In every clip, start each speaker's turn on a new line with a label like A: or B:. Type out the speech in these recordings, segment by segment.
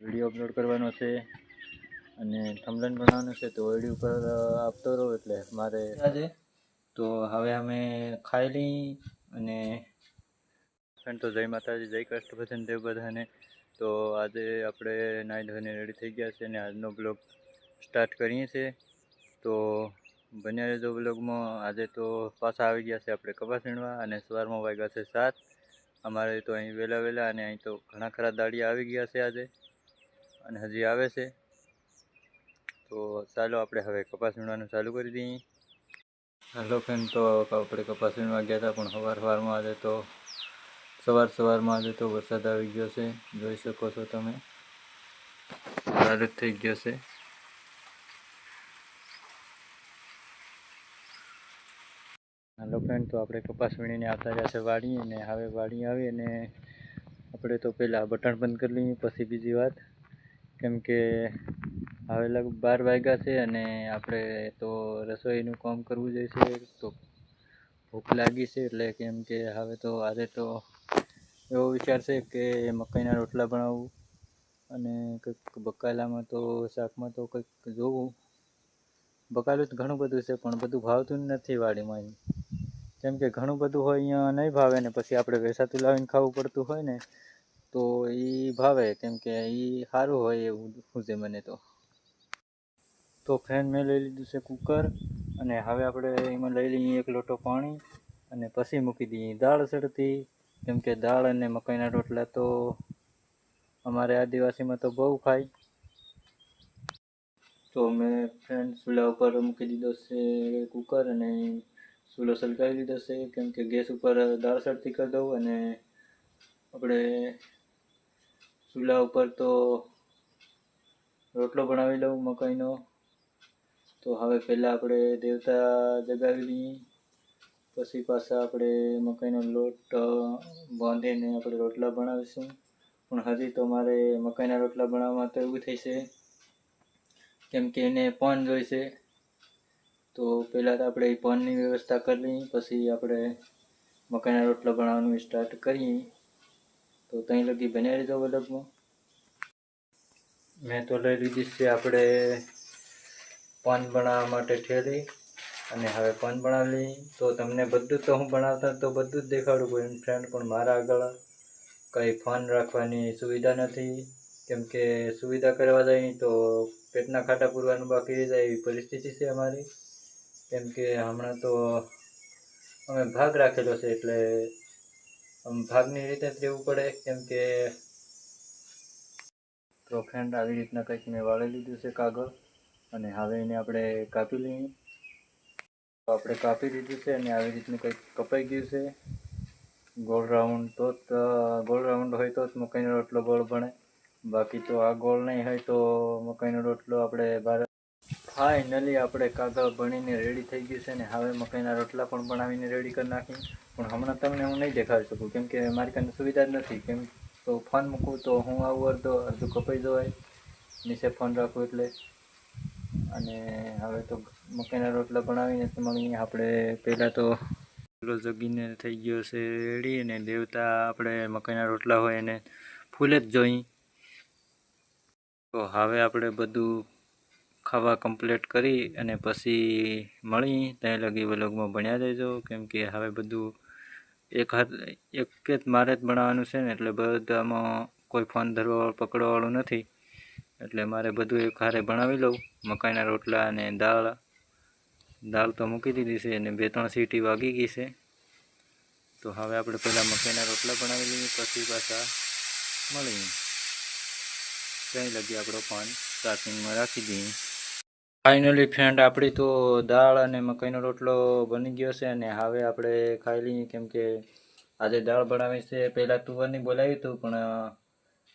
A: Video upload કરવાનો છે અને થમલન બનાવવાનું છે તો વીડિયો ઉપર આપતો રહો એટલે મારે આજે? તો હવે અમે ખાઈ લઈ અને ફ્રેન્ડ તો જય માતાજી જય કૃષ્ણ ભજન દેવ બધાને. તો આજે આપણે નાઈ ધોઈને રેડી થઈ ગયા છે અને આજનો બ્લોગ સ્ટાર્ટ કરીએ છીએ. તો બન્યા રહેજો બ્લોગમાં આજે તો પાછા આવી ગયા છે આપણે કપાસ વીણવા અને સવારમાં વાગ્યા છે સાત. અમારે તો અહીં વહેલા વહેલા અને અહીં તો ઘણા ખરા દાડિયા આવી ગયા છે આજે. અને હજી આવે છે. તો ચાલો આપણે હવે કપાસ વીણવાનું ચાલુ કરી દઈએ. હેલો ફ્રેન્ડ તો આપણે કપાસ વીણવા ગયા હતા, પણ સવાર સવારમાં આજે તો સવાર સવારમાં આજે તો વરસાદ આવી ગયો છે. જોઈ શકો છો તમે. ચાલુ થઈ ગયો છે. હાલો ફ્રેન્ડ તો આપણે કપાસ વીણીને આવતા રહ્યા છે વાડી અને હવે વાડી આવી અને આપણે તો પહેલાં બટન બંધ કરી લઈએ, પછી બીજી વાત. કેમ કે હવે લગભગ બાર વાગ્યા છે અને આપણે તો રસોઈનું કામ કરવું જોઈએ તો ભૂખ લાગી છે એટલે કેમ કે હવે તો આજે તો એવો વિચાર છે કે મકાઈના રોટલા બનાવવું અને કંઈક બકાલામાં તો, શાકમાં તો કંઈક જોવું. બકાલું જ ઘણું બધું છે, પણ બધું ભાવતું નથી વાડીમાં કેમ કે ઘણું બધું હોય, અહીંયા નહીં ભાવે ને પછી આપણે વેસાતું લાવીને ખાવું પડતું હોય ને તો એ ભાવે, કેમ કે એ સારું હોય એવું છે મને તો. તો ફ્રેન્ડ મેં લઈ લીધું છે કુકર અને હવે આપણે એમાં લઈ લઈએ એક લોટો પાણી અને પછી મૂકી દઈએ. દાળ સડતી, કેમ કે દાળ અને મકાઈના રોટલા તો અમારે આદિવાસીમાં તો બહુ ખાય. તો મેં ફ્રેન્ડ ચૂલા ઉપર મૂકી દીધો છે કુકર અને ચૂલો સલગાવી દીધો છે. કેમ કે ગેસ ઉપર દાળ સળતી કરી દઉં અને આપણે ચૂલા ઉપર તો રોટલો બનાવી લઉં, મકાઈનો. તો હવે પહેલાં આપણે દેવતા જગાવી લઈએ પછી પાછા આપણે મકાઈનો લોટ બાંધીને આપણે રોટલા બનાવીશું. પણ હજી તો મારે મકાઈના રોટલા બનાવવામાં તો એવું થશે કેમ કે એને પન જોઈશે. તો પહેલાં તો આપણે પાનની વ્યવસ્થા કરી લઈએ, પછી આપણે મકાઈના રોટલા બનાવવાનું સ્ટાર્ટ કરીએ. તો ત્યાં લગી બનાવી રહેજો વલગમાં મેં તો લઈ લીધી છે આપણે પાન બનાવવા માટે ઠેરી અને હવે પાન બનાવી લઈ તો તમને બધું તો હું બનાવતા તો બધું જ દેખાડું, કોઈ ફ્રેન્ડ પણ મારા આગળ કંઈ ફોન રાખવાની સુવિધા નથી. કેમ કે સુવિધા કરવા જાય તો પેટના ખાટા પૂરવાનું બાકી રહી જાય એવી પરિસ્થિતિ છે અમારી. કેમ કે હમણાં તો અમે ભાગ રાખેલો છે એટલે ભાગની રીતે જ રહેવું પડે, કેમ કે તો આવી રીતના કંઈક મેં વાળી લીધું છે કાગળ, અને હવે એને આપણે કાપી લઈએ. આપણે કાપી દીધું છે અને આવી રીતનું કંઈક કપાઈ ગયું છે. ગોળ રાઉન્ડ તો જ, ગોળ રાઉન્ડ હોય તો જ મકાઈનો રોટલો ગોળ બને. બાકી તો આ ગોળ નહીં હોય તો મકાઈનો રોટલો આપણે બહાર ફાઇનલી આપણે કાગળ ભણીને રેડી થઈ ગયું છે ને હવે મકાઈના રોટલા પણ બનાવીને રેડી કરી નાખી પણ હમણાં તમને હું નહીં દેખાડી શકું, કેમ કે મારી કાંઈ સુવિધા જ નથી, કેમ તો ફોન મૂકું તો હું આવું અડધો, અડધું કપાઈ જવાય, નીચે ફોન રાખું એટલે. અને હવે તો મકાઈના રોટલા બનાવીને મળીએ આપણે પહેલાં તો ચૂલો જગીને થઈ ગયો છે રેડી અને દેવતા આપણે મકાઈના રોટલા હોય એને ફૂલે જ જોઈ. તો હવે આપણે બધું ખાવા કમ્પ્લીટ કરી અને પછી મળી, ત્યાં લગી વ્લોગમાં ભણ્યા દેજો કેમ કે હવે બધું એક હાથ એક જ મારે જ બનાવવાનું છે ને, એટલે બધામાં કોઈ ફોન ધરવા પકડવાવાળું નથી. એટલે મારે બધું એક હારે બનાવી લઉં, મકાઈના રોટલા અને દાળ. દાળ તો મૂકી દીધી છે અને બે ત્રણ સીટી વાગી ગઈ છે. તો હવે આપણે પહેલાં મકાઈના રોટલા બનાવી લઈએ, પછી પાછા મળીએ. ત્યાં લગી આપણો ફોન ચાર્જિંગમાં રાખી દઈએ. ફાઇનલી ફ્રેન્ડ આપણી તો દાળ અને મકાઈનો રોટલો બની ગયો છે અને હવે આપણે ખાઈ લઈએ. કેમ કે આજે દાળ બનાવી છે. પહેલાં તુવરની બોલાવી હતું પણ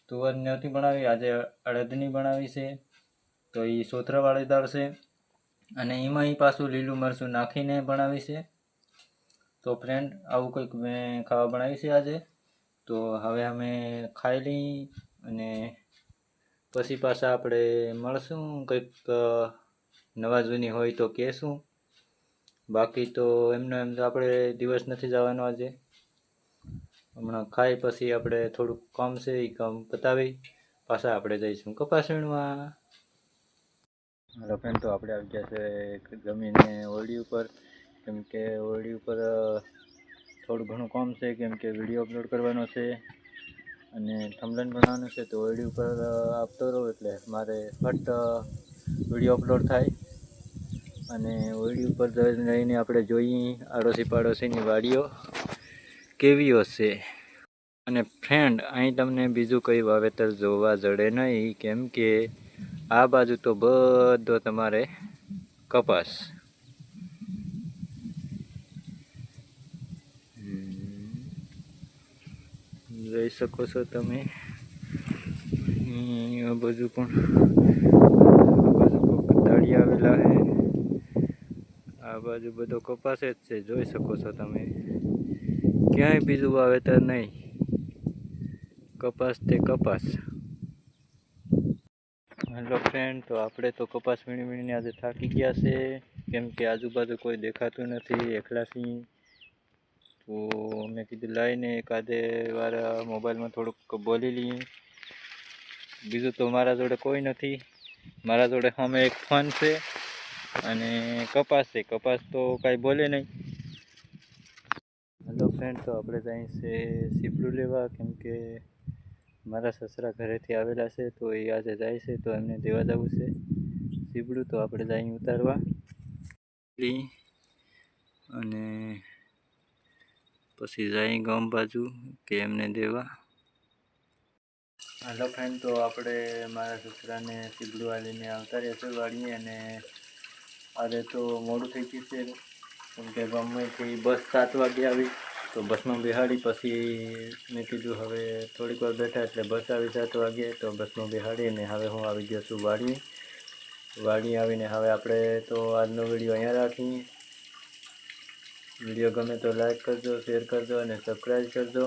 A: તુવર નહોતી બનાવી. આજે અડદની બનાવી છે. તો એ સોથરાવાળી દાળ છે. અને એમાં એ પાછું લીલું મરચું નાખીને બનાવી છે. તો ફ્રેન્ડ આવું કંઈક મેં ખાવા બનાવી છે આજે. તો હવે અમે ખાઈ લઈ અને પછી પાછા આપણે મળશું. કંઈક નવા જૂની હોય તો કહેશું. બાકી તો એમનો એમ તો આપણે દિવસ નથી જવાનો આજે. હમણાં ખાઈ પછી આપણે થોડુંક કામ છે એ કામ પતાવી પાછા આપણે જઈશું. કપાસ વીણવા હાલો ફ્રેન્ડ તો આપણે આવી ગયા છે જમીને ઓરડી ઉપર. કેમ કે ઓરડી ઉપર થોડું ઘણું કામ છે, કેમ કે વીડિયો અપલોડ કરવાનો છે. અને થમલન બનાવવાનું છે, તો ઓરડી ઉપર આપતો રહો એટલે મારે ફટ વીડિયો અપલોડ થાય. અને ઓળી ઉપર જઈને આપણે જોઈએ આડોશી પાડોશીની વાડીઓ કેવી હશે અને ફ્રેન્ડ અહીં તમને બીજું કંઈ વાવેતર જોવા જડે નહીં, કેમ કે આ બાજુ તો બધો તમારે કપાસ. જોઈ શકો છો તમે. આ બાજુ પણ આ બાજુ આવેલા છે બાજુ બધો કપાસ જ છે, જોઈ શકો છો તમે. ક્યાંય બીજું વાવેતર નહીં. કપાસ તે કપાસ. હેલો ફ્રેન્ડ તો આપણે તો કપાસ વીણી વીણીને આજે થાકી ગયા છે. કેમ કે આજુબાજુ કોઈ દેખાતું નથી એકલા સિંહ તો મેં કીધું લાવીને એકાદે વાર મોબાઈલમાં થોડુંક બોલી લઈએ. બીજું તો મારા જોડે કોઈ નથી. મારા જોડે સામે એક ફોન છે. અને કપાસ છે. કપાસ તો કાંઈ બોલે નહીં. હેલો ફ્રેન્ડ તો આપણે ત્યાં છે સીપડું લેવા. કેમ કે મારા સસરા ઘરેથી આવેલા છે, તો એ આજે જાય છે, તો એમને દેવા જવું છે. સીપડું તો આપણે જાય ઉતારવા. અને પછી જાય ગામ બાજુ કે એમને દેવા. હેલો ફ્રેન્ડ તો આપણે મારા સસરાને સીપડું આલીને આવતા રહેશે વાળીએ અને આજે તો મોડું થઈ ગયું છે કેમ કે ગમેથી બસ સાત વાગે આવી, તો બસમાં બેહાડી, પછી મેં કીધું હવે થોડીક વાર બેઠા એટલે બસ આવી સાત વાગે, તો બસમાં બેહાડી અને હવે હું આવી ગયો છું વાડી. વાડી આવીને હવે આપણે તો આજનો વીડિયો અહીંયા રાખીએ. વીડિયો ગમે તો લાઈક કરજો, શેર કરજો અને સબસ્ક્રાઈબ કરજો.